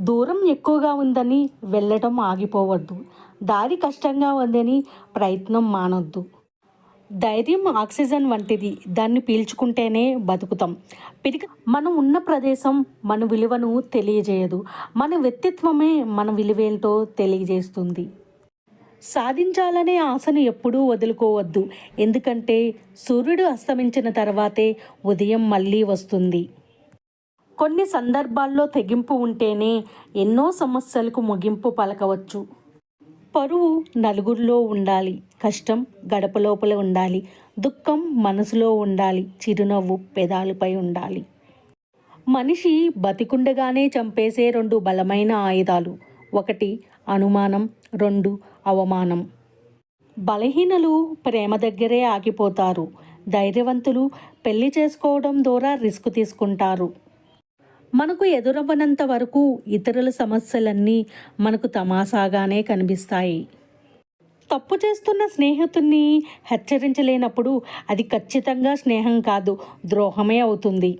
దూరం ఎక్కువగా ఉందని వెళ్ళటం ఆగిపోవద్దు. దారి కష్టంగా ఉందని ప్రయత్నం మానొద్దు. ధైర్యం ఆక్సిజన్ వంటిది దాన్ని పీల్చుకుంటేనే బతుకుతాం. పిరిక మనం ఉన్న ప్రదేశం మన విలువను తెలియజేయదు. మన వ్యక్తిత్వమే మన విలువేంటో తెలియజేస్తుంది. సాధించాలనే ఆశను ఎప్పుడూ వదులుకోవద్దు. ఎందుకంటే సూర్యుడు అస్తమించిన తర్వాతే ఉదయం మళ్ళీ వస్తుంది. కొన్ని సందర్భాల్లో తెగింపు ఉంటేనే ఎన్నో సమస్యలకు ముగింపు పలకవచ్చు. పరువు నలుగురిలో ఉండాలి. కష్టం గడప లోపల ఉండాలి. దుఃఖం మనసులో ఉండాలి. చిరునవ్వు పెదాలపై ఉండాలి. మనిషి బతికుండగానే చంపేసే రెండు బలమైన ఆయుధాలు. ఒకటి అనుమానం రెండు అవమానం. బలహీనలు ప్రేమ దగ్గరే ఆగిపోతారు. ధైర్యవంతులు పెళ్ళి చేసుకోవడం ద్వారా రిస్క్ తీసుకుంటారు. మనకు ఎదురవ్వనంత వరకు ఇతరుల సమస్యలన్నీ మనకు తమాషాగానే కనిపిస్తాయి. తప్పు చేస్తున్న స్నేహితుణ్ణి హెచ్చరించలేనప్పుడు అది ఖచ్చితంగా స్నేహం కాదు ద్రోహమే అవుతుంది.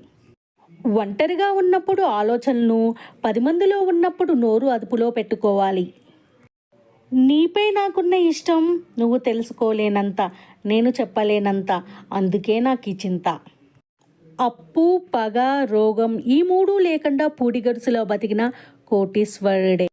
ఒంటరిగా ఉన్నప్పుడు ఆలోచనను పది మందిలో ఉన్నప్పుడు నోరు అదుపులో పెట్టుకోవాలి. నీపై నాకున్న ఇష్టం నువ్వు తెలుసుకోలేనంత నేను చెప్పలేనంత అందుకే నాకు ఈ చింత. అప్పు పగ రోగం ఈ మూడు లేకుండా పూడిగడుసులో బతికిన కోటీశ్వరుడే.